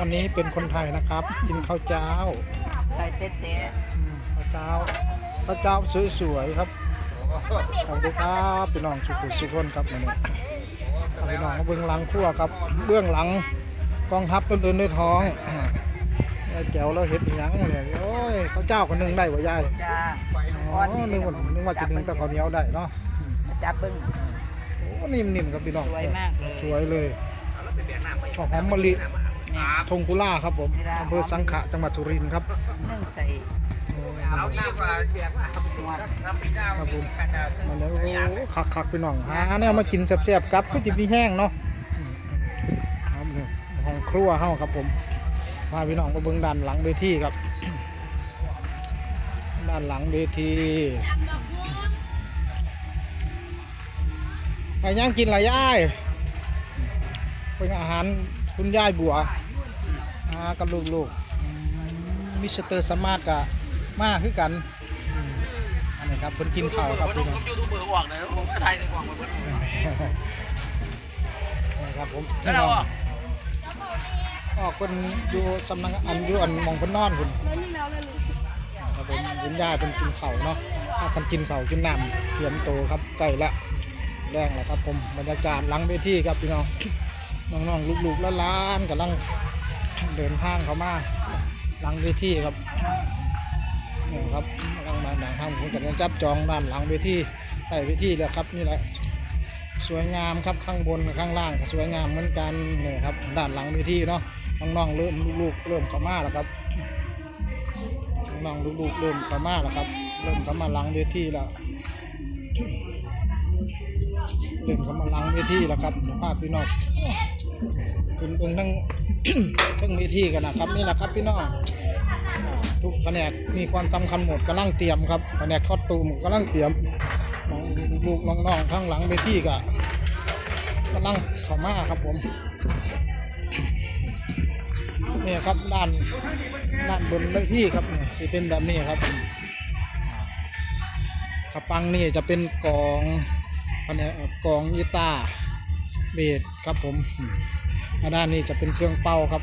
วันนี้เป็นคนไทยนะครับกินข้าวเจ้าใส่เต๊ะอืมข้าวเจ้าข้าวเจ้าสวยๆครับสวัสดีครับพี่น้องสุขุมสุขนครับวันนี้พี่น้องมาเบื้องหลังครัวครับ เบื้องหลังกองทัพต้นเดินด้วยท้องยายแก้วเราเห็ดอีหยังเนี่ยโอ้ยข้าวเจ้าคนนึงได้บ่ยายๆจ้าอ๋อนึกว่านึกว่าจะนึงแต่ข้าวเหนียวได้เนาะจับเบิ้งโอ้นิ่มๆครับพี่น้องสวยมากเลยสวยเลยข้าวหอมมะลิ นี่ทงกุล่าครับผมอำเภอสังขะจังหวัดสุรินทร์ครับนึ่งใส่หัวครับผมมันแล้วโอ้คักคักๆพี่น้องหาเนี่ยมากินแซ่บๆครับก็จะมีแห้งเนาะครับนี่ห้องครัวเฮาครับผมพาพี่น้องมาเบิ่งด้านหลังเวทีครับ ด้านหลังเวทีไปย่างกินหลายย่ายเป็นอาหาร คุณยายบัวอ่ากับลูกๆอืมมิสเตอร์สมาร์ทกับมาคือกันอืมอันนี้ครับเพิ่นกินข้าวครับพี่น้อง ยูทูบเบอร์ออกเลยผมก็ไทยในกล่องมาเพิ่นนะครับผมแล้วเราอะก็คนอยู่สำนักอันอยู่อันหมองเพิ่นนอนคุณครับผมคุณย่าเป็นกินข้าวเนาะถ้ากันกินข้าวกินน้ำเตรียมโตวครับใกล้ละแรงแล้วครับผมบรรยากาศหลังเวทีครับพี่น้อง น้องๆลูกๆและล้านๆกำลังเดินทางเข้ามาหลังเวทีครับนี่ครับกำลังมาหนังทำผมกันจับจองด้านหลังเวทีใต้เวทีแล้วครับนี่แหละสวยงามครับข้างบนกับข้างล่างก็สวยงามเหมือนกันนี่ครับด้านหลังเวทีเนาะน้องๆเริ่มลูกๆเริ่มเข้ามาแล้วครับน้องๆลูกๆเริ่มเข้ามาแล้วครับ เริ่มเข้ามาหลังเวทีแล้วเริ่มเข้ามาหลังเวทีแล้วครับภาพพี่น้อง ขึ้นเบิ่งทั้ง ทั้งเวทีกันนะครับนี่แหละครับพี่น้องทุกแผนกมีความสำคัญหมดกำลังเตรียมครับแผนกคอสตูมกำลังเตรียมน้องลูกน้องๆข้างหลังเวทีก็กำลังเข้ามาครับผมนี่ครับด้านด้านบนเวทีครับนี่สิเป็นแบบนี้ครับขปังนี่จะเป็นกองอันนี้กองกีตาเบสครับผม ด้านนี้จะเป็นเครื่องเป่าครับ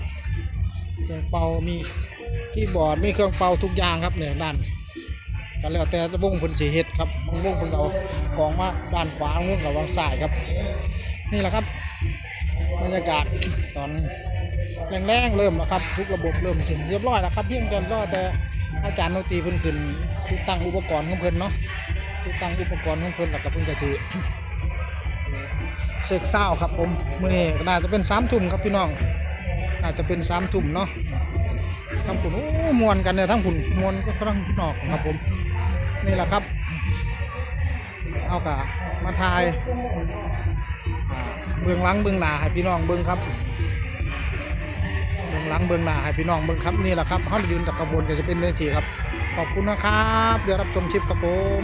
เครื่องเป่ามีคีย์บอร์ดมีเครื่องเป่าทุกอย่างครับเนี่ยด้านกันแล้วแต่วงเพิ่นสิเฮ็ดครับบางวงพนเอากองมาด้านขวางวงกับวางซ้ายครับ นี่แหละครับบรรยากาศตอนแรงๆเริ่มแล้วครับ ทุกระบบเริ่มถึงเรียบร้อยแล้วครับเพียงแต่รอแต่อาจารย์ดนตีเพิ่นขึ้นติดตั้งอุปกรณ์ของเพิ่นเนาะติดตั้งอุปกรณ์ของเพิ่นแล้วก็เพิ่นก็สิ เสกเศร้าครับผมมื้อนี้น่าจะเป็น3ทุ่มครับพี่น้องน่าจะเป็น3ทุ่มเนาะทั้งผุนโอ้มวนกันเนี่ยทั้งผุนมวนก็ทั้งนอกครับผมนี่แหละครับ เอากะมาทายเบื้องหลังเบื้องหน้าให้พี่น้องเบื้องครับเบื้องหลังเบื้องหน้าให้พี่น้องเบื้องครับนี่แหละครับเขายืนตะกระบวนก็จะเป็นเวทีครับขอบคุณนะครับ เดี๋ยวรับชมคลิปครับผม